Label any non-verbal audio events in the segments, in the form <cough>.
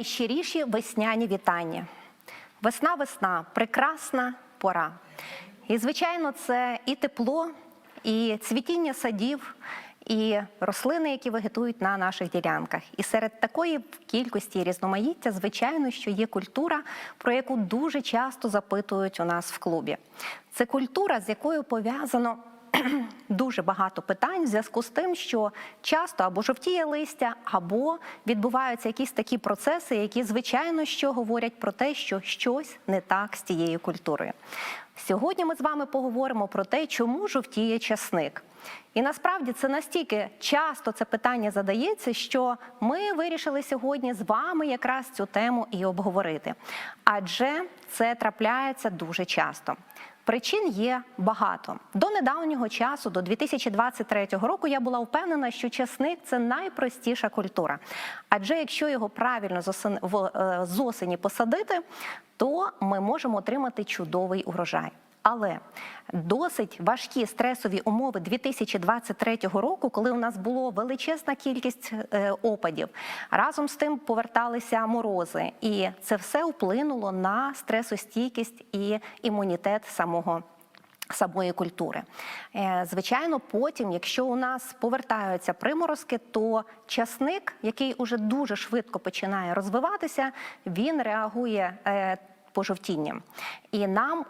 найщиріші весняні вітання. Весна, весна, прекрасна пора. І, звичайно, це і тепло, і цвітіння садів, і рослини, які вегетують на наших ділянках. І серед такої кількості різноманіття, звичайно, що є культура, про яку дуже часто запитують у нас в клубі. Це культура, з якою пов'язано <clears throat> дуже багато питань в зв'язку з тим, що часто або жовтіє листя, або відбуваються якісь такі процеси, які звичайно що говорять про те, що щось не так з тією культурою. Сьогодні ми з вами поговоримо про те, чому жовтіє часник. І насправді це настільки часто це питання задається, що ми вирішили сьогодні з вами якраз цю тему і обговорити. Адже це трапляється дуже часто. Причин є багато. До недавнього часу, до 2023 року, я була впевнена, що часник це найпростіша культура. Адже якщо його правильно з е, осені посадити, то ми можемо отримати чудовий урожай. Але досить важкі стресові умови 2023 року, коли у нас було величезна кількість е, опадів, разом з тим поверталися морози, і це все вплинуло на стресостійкість і імунітет самого. Самої культури, Е, звичайно, потім, якщо у нас повертаються приморозки, то часник, який уже дуже швидко починає розвиватися, він реагує е, пожовтінням, і нам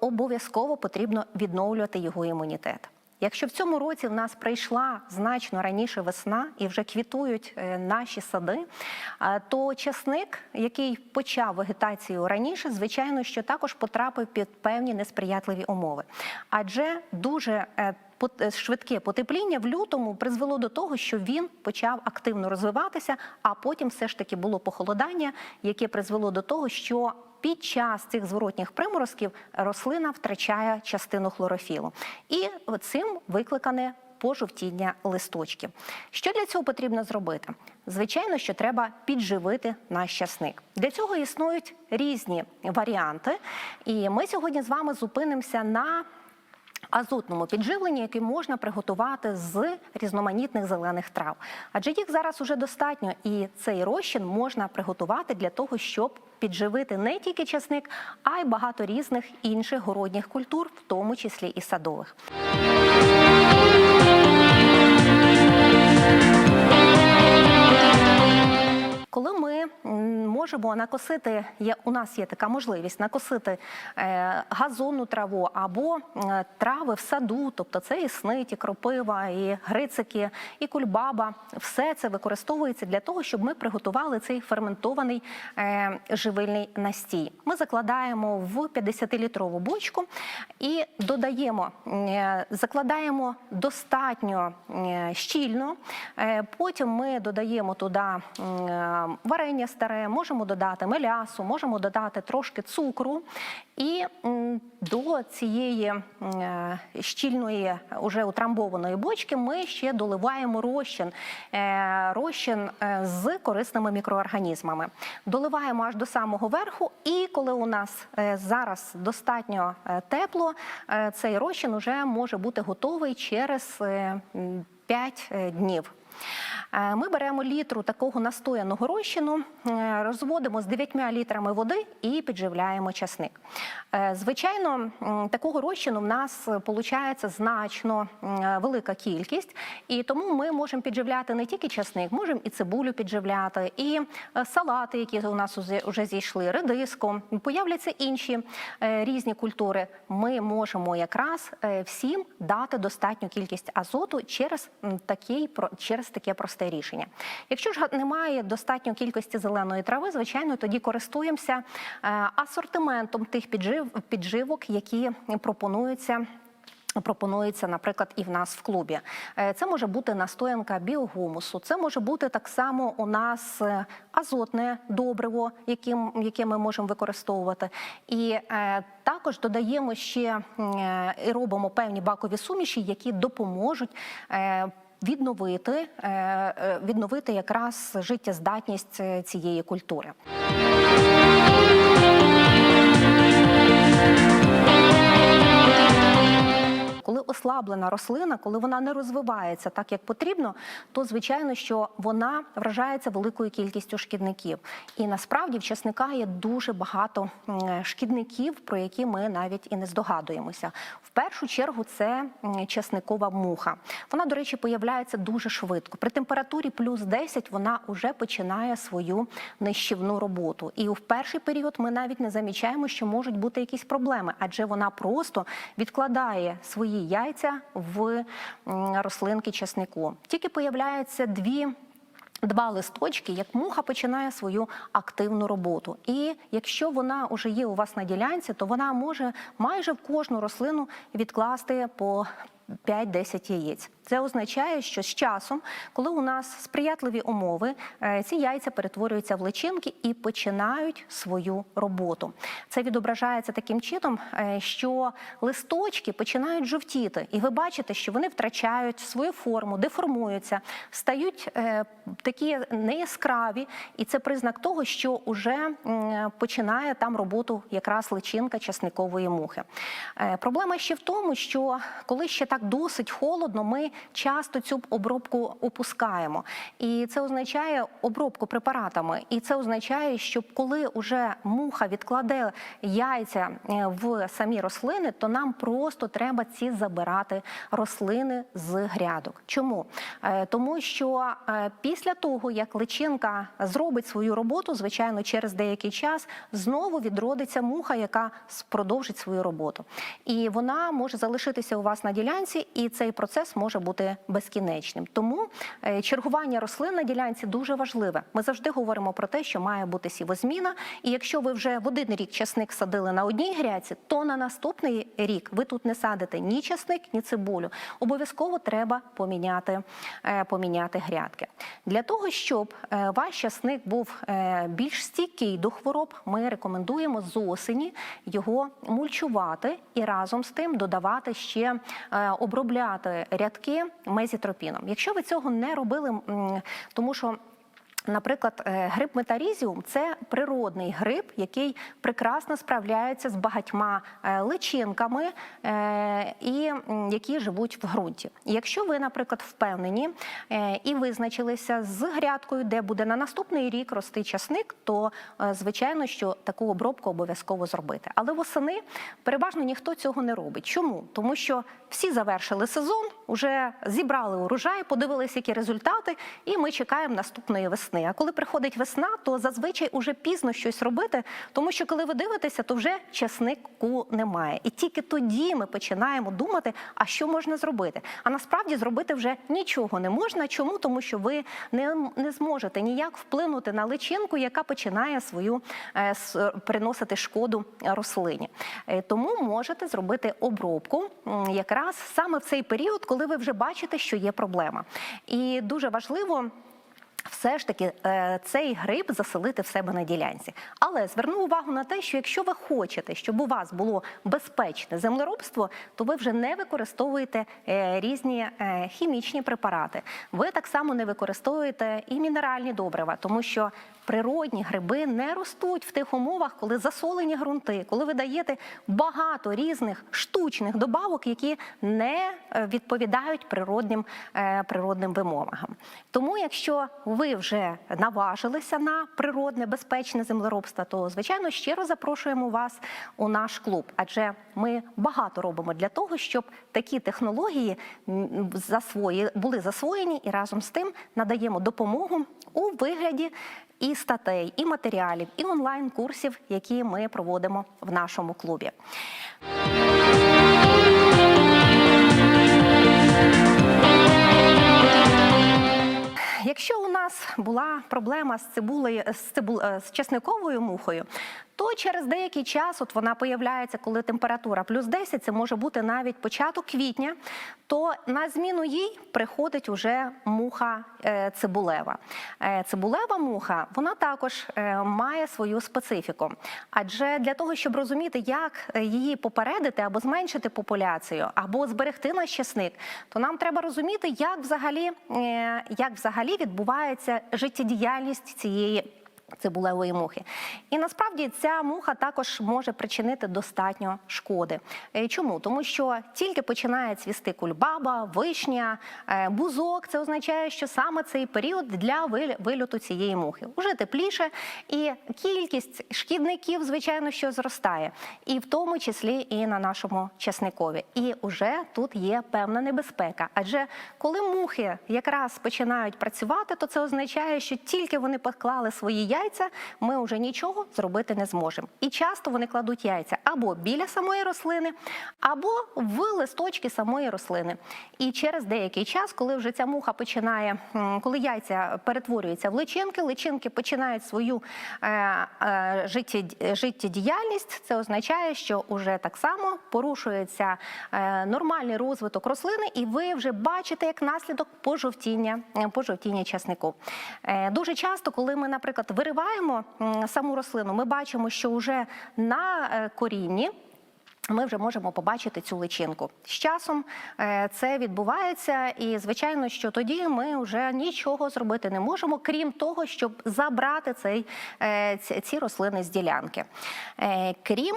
обов'язково потрібно відновлювати його імунітет. Якщо в цьому році в нас прийшла значно раніше весна і вже квітують е, наші сади, то часник, який почав вегетацію раніше, звичайно, що також потрапив під певні несприятливі умови. Адже дуже е, е, швидке потепління в лютому призвело до того, що він почав активно розвиватися, а потім все ж таки було похолодання, яке призвело до того, що під час цих зворотніх приморозків рослина втрачає частину хлорофілу. І цим викликане пожовтіння листочків. Що для цього потрібно зробити? Звичайно, що треба підживити наш часник. Для цього існують різні варіанти, і ми сьогодні з вами зупинимося на азотному підживленні, яке можна приготувати з різноманітних зелених трав. Адже їх зараз уже достатньо, і цей розчин можна приготувати для того, щоб підживити не тільки часник, а й багато різних інших городніх культур, в тому числі і садових. Можемо накосити, є, у нас є така можливість накосити е, газонну траву або е, трави в саду, тобто це і снить, і кропива, і грицики, і кульбаба, все це використовується для того, щоб ми приготували цей ферментований е, живильний настій. Ми закладаємо в 50-літрову бочку і додаємо, закладаємо достатньо щільно. Потім ми додаємо туди варення старе, можемо додати мелясу, можемо додати трошки цукру. І до цієї е, щільної, уже утрамбованої бочки ми ще доливаємо розчин, е, розчин е, з корисними мікроорганізмами. Доливаємо аж до самого верху, і коли у нас зараз достатньо тепло, цей розчин вже може бути готовий через 5 днів. Е, Ми беремо літру такого настояного розчину, е, розводимо з 9 літрами води і підживляємо часник. Е, Звичайно, такого розчину в нас виходить значно велика кількість, і тому ми можемо підживляти не тільки часник, можемо і цибулю підживляти, і салати, які у нас вже зійшли, редиску. Появляться інші різні культури. Ми можемо якраз всім дати достатню кількість азоту через такий про- через таке просте рішення. Якщо ж немає достатньої кількості зеленої трави, звичайно, тоді користуємося е, асортиментом тих піджив, підживок, які пропонуються. Пропонується, наприклад, і в нас в клубі. Е, Це може бути настоянка біогумусу, це може бути так само у нас е, азотне добриво, яким, яке ми можемо використовувати. І е, також додаємо ще і робимо певні бакові суміші, які допоможуть. е, Відновити, е, е, відновити якраз життєздатність е, цієї культури. Коли ослаблена рослина, коли вона не розвивається так, як потрібно, то звичайно, що вона вражається великою кількістю шкідників. І насправді в часника є дуже багато шкідників, про які ми навіть і не здогадуємося. В першу чергу це часникова муха. Вона, до речі, появляється дуже швидко. При температурі плюс 10 вона вже починає свою нищівну роботу. І в перший період ми навіть не замічаємо, що можуть бути якісь проблеми, адже вона просто відкладає свої яйця в рослинки часнику. Тільки появляються дві. Два листочки, як муха починає свою активну роботу. І якщо вона вже є у вас на ділянці, то вона може майже в кожну рослину відкласти по 5-10 яєць. Це означає, що з часом, коли у нас сприятливі умови, е, ці яйця перетворюються в личинки і починають свою роботу. Це відображається таким чином, е, що листочки починають жовтіти, і ви бачите, що вони втрачають свою форму, деформуються, стають е, такі неяскраві, і це признак того, що вже починає там роботу якраз личинка часникової мухи. Проблема ще в тому, що коли ще так досить холодно, ми часто цю обробку опускаємо. І це означає обробку препаратами. І це означає, що коли вже муха відкладе яйця е, в самі рослини, то нам просто треба ці забирати рослини з грядок. Чому? Е, Тому що е, після того, як личинка зробить свою роботу, звичайно, через деякий час знову відродиться муха, яка продовжить свою роботу. І вона може залишитися у вас на ділянці, і цей процес може бути безкінечним. Тому е, чергування рослин на ділянці дуже важливе. Ми завжди говоримо про те, що має бути сівозміна. І якщо ви вже в один рік часник садили на одній грядці, то на наступний рік ви тут не садите ні часник, ні цибулю. Обов'язково треба поміняти, е, поміняти грядки. Для того, щоб е, ваш часник був більш стійкий до хвороб, ми рекомендуємо з осені його мульчувати і разом з тим додавати ще обробляти рядки мезітропіном. Якщо ви цього не робили, тому що Наприклад, е, гриб метарізіум це природний гриб, який прекрасно справляється з багатьма е, личинками, е, і які живуть в ґрунті. Якщо ви, наприклад, впевнені і визначилися з грядкою, де буде на наступний рік рости часник, то звичайно, що таку обробку обов'язково зробити. Але восени переважно ніхто цього не робить. Чому? Тому що всі завершили сезон, вже зібрали урожай, подивилися, які результати, і ми чекаємо наступної весни. А коли приходить весна, то зазвичай уже пізно щось робити, тому що коли ви дивитеся, то вже часнику немає. І тільки тоді ми починаємо думати, а що можна зробити. А насправді зробити вже нічого не можна. Чому? Тому що ви не, не зможете ніяк вплинути на личинку, яка починає свою е, приносити шкоду рослині. Е, Тому можете зробити обробку якраз саме в цей період, коли ви вже бачите, що є проблема. І дуже важливо. Все ж таки е, цей гриб заселити в себе на ділянці. Але зверну увагу на те, що якщо ви хочете, щоб у вас було безпечне землеробство, то ви вже не використовуєте е, різні е, хімічні препарати. Ви так само не використовуєте і мінеральні добрива, тому що природні гриби не ростуть в тих умовах, коли засолені ґрунти, коли ви даєте багато різних штучних добавок, які не відповідають природним, природним вимогам. Тому, якщо ви вже наважилися на природне безпечне землеробство, то звичайно щиро запрошуємо вас у наш клуб, адже ми багато робимо для того, щоб такі технології засвої були засвоєні, і разом з тим надаємо допомогу у вигляді і статей, і матеріалів, і онлайн-курсів, які ми проводимо в нашому клубі. Якщо у нас була проблема з цибулею з, цибу, е, з чесниковою мухою, то через деякий час, от вона появляється, коли температура плюс 10, це може бути навіть початок квітня, то на зміну їй приходить уже муха е, цибулева. Е, Цибулева муха вона також е, має свою специфіку. Адже для того, щоб розуміти, як її попередити або зменшити популяцію, або зберегти наш часник, то нам треба розуміти, як взагалі, як взагалі відбувається життєдіяльність цієї Цибулевої мухи, і насправді ця муха також може причинити достатньо шкоди. Е, Чому? Тому що тільки починає цвісти кульбаба, вишня, е, бузок. Це означає, що саме цей період для вильоту цієї мухи. Уже тепліше, і кількість шкідників, звичайно, що зростає, і в тому числі і на нашому часникові. І вже тут є певна небезпека. Адже коли мухи якраз починають працювати, то це означає, що тільки вони поклали свої яйця, ми вже нічого зробити не зможемо. І часто вони кладуть яйця або біля самої рослини, або в листочки самої рослини. І через деякий час, коли вже ця муха починає, коли яйця перетворюються в личинки, личинки починають свою е, е, життєдіяльність, це означає, що вже так само порушується е, нормальний розвиток рослини, і ви вже бачите як наслідок пожовтіння, пожовтіння часнику. Дуже часто, коли ми, наприклад, вириваємо м, саму рослину, ми бачимо, що вже на е, корінні. Ми вже можемо побачити цю личинку. З часом е, це відбувається, і звичайно, що тоді ми вже нічого зробити не можемо, крім того, щоб забрати цей, е, ці- рослини з ділянки. Крім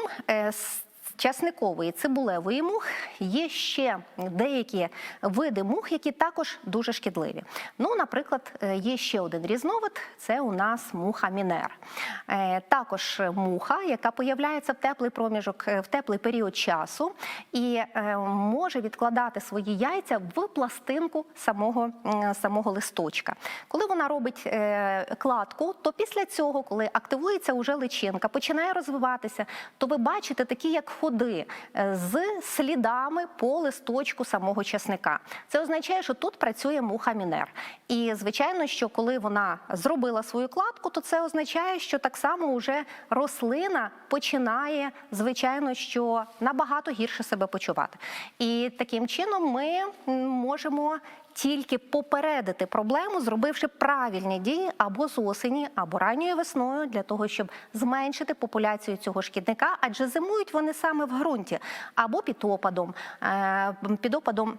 часникової цибулевої мух є ще деякі види мух, які також дуже шкідливі. Ну, наприклад, е, є ще один різновид це у нас муха мінер. Е, Також муха, яка появляється в теплий проміжок, е, в теплий період часу, і може відкладати свої яйця в пластинку самого, самого листочка. Коли вона робить кладку, то після цього, коли активується уже личинка, починає розвиватися, то ви бачите такі, як ходи е, з слідами по листочку самого часника. Це означає, що тут працює муха мінер. І звичайно, що коли вона зробила свою кладку, то це означає, що так само вже рослина починає, звичайно, що набагато гірше себе почувати. І таким чином ми можемо тільки попередити проблему, зробивши правильні дії або з осені, або ранньою весною, для того, щоб зменшити популяцію цього шкідника, адже зимують вони саме в ґрунті або під опадом, е, під опадом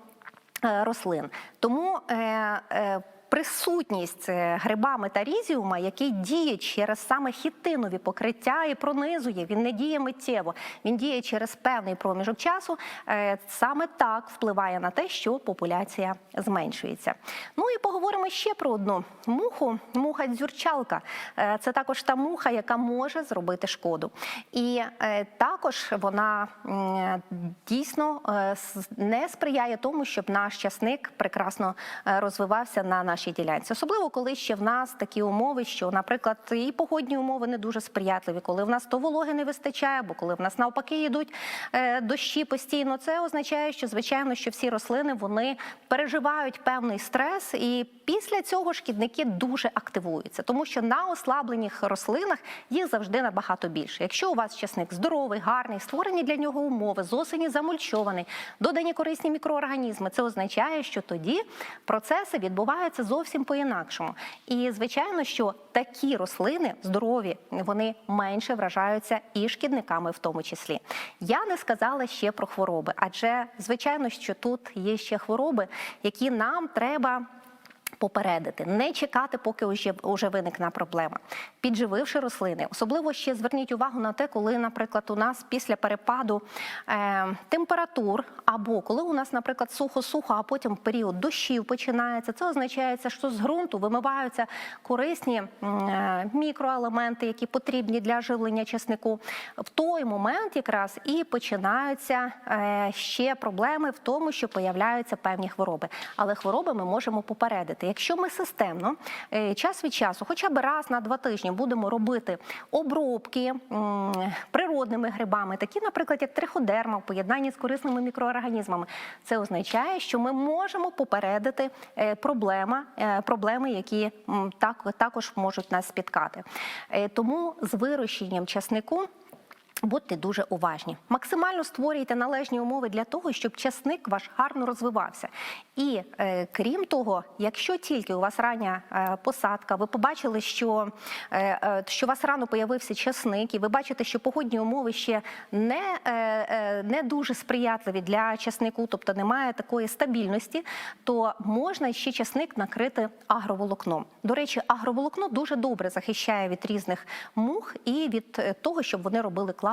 е, рослин. Тому е, Присутність е, гриба метарізіума, який діє через саме хітинові покриття і пронизує, він не діє миттєво, він діє через певний проміжок часу. е, Саме так впливає на те, що популяція зменшується. Ну і поговоримо ще про одну муху. Муха дзюрчалка. Е, Це також та муха, яка може зробити шкоду. І також вона дійсно не сприяє тому, щоб наш часник прекрасно розвивався на нашій ділянці. Особливо коли ще в нас такі умови, що, наприклад, і погодні умови не дуже сприятливі, коли в нас то вологи не вистачає, або коли в нас навпаки йдуть е, дощі постійно. Це означає, що звичайно, що всі рослини вони переживають певний стрес, і після цього шкідники дуже активуються, тому що на ослаблених рослинах їх завжди набагато більше. Якщо у вас часник здоровий, гарний, створені для нього умови, з осені замульчований, додані корисні мікроорганізми, це означає, що тоді процеси відбуваються зовсім по-інакшому. І звичайно, що такі рослини здорові, вони менше вражаються і шкідниками, в тому числі. Я не сказала ще про хвороби, адже звичайно, що тут є ще хвороби, які нам треба. Попередити, не чекати, поки вже, вже виникне проблема. Піджививши рослини, особливо ще зверніть увагу на те, коли, наприклад, у нас після перепаду е, температур, або коли у нас, наприклад, сухо-сухо, а потім період дощів починається. Це означає, що з ґрунту вимиваються корисні е, мікроелементи, які потрібні для живлення чеснику. В той момент якраз і починаються е, ще проблеми в тому, що появляються певні хвороби. Але хвороби ми можемо попередити. Якщо ми системно е, час від часу, хоча б раз на два тижні, будемо робити обробки природними грибами, такі, наприклад, як триходерма в поєднанні з корисними мікроорганізмами, це означає, що ми можемо попередити е, проблема, е, проблеми, які так, також можуть нас спіткати. Тому з вирощенням часнику. Будьте дуже уважні. Максимально створюйте належні умови для того, щоб часник ваш гарно розвивався. І е, крім того, якщо тільки у вас рання е, посадка, ви побачили, що, е, е, що у вас рано появився часник, і ви бачите, що погодні умови ще не, е, е, не дуже сприятливі для часнику, тобто немає такої стабільності, то можна ще часник накрити агроволокном. До речі, агроволокно дуже добре захищає від різних мух і від е, того, щоб вони робили кладку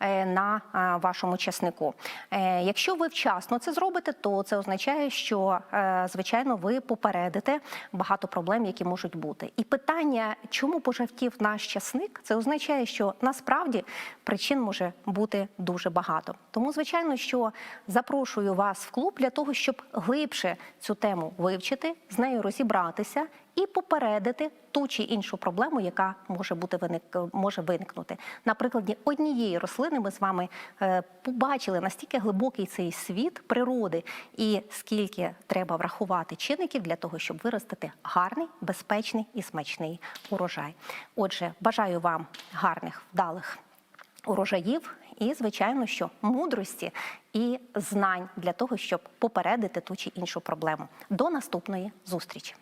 е, на вашому часнику. Е, Якщо ви вчасно це зробите, то це означає, що е, звичайно ви попередите багато проблем, які можуть бути. І питання, чому пожовтів наш часник, це означає, що насправді причин може бути дуже багато. Тому, звичайно, що запрошую вас в клуб для того, щоб глибше цю тему вивчити, з нею розібратися і попередити ту чи іншу проблему, яка може бути виник, може виникнути. На прикладі однієї рослини ми з вами е, побачили настільки глибокий цей світ природи, і скільки треба врахувати чинників для того, щоб виростити гарний, безпечний і смачний урожай. Отже, бажаю вам гарних, вдалих урожаїв і, звичайно, що мудрості і знань для того, щоб попередити ту чи іншу проблему. До наступної зустрічі.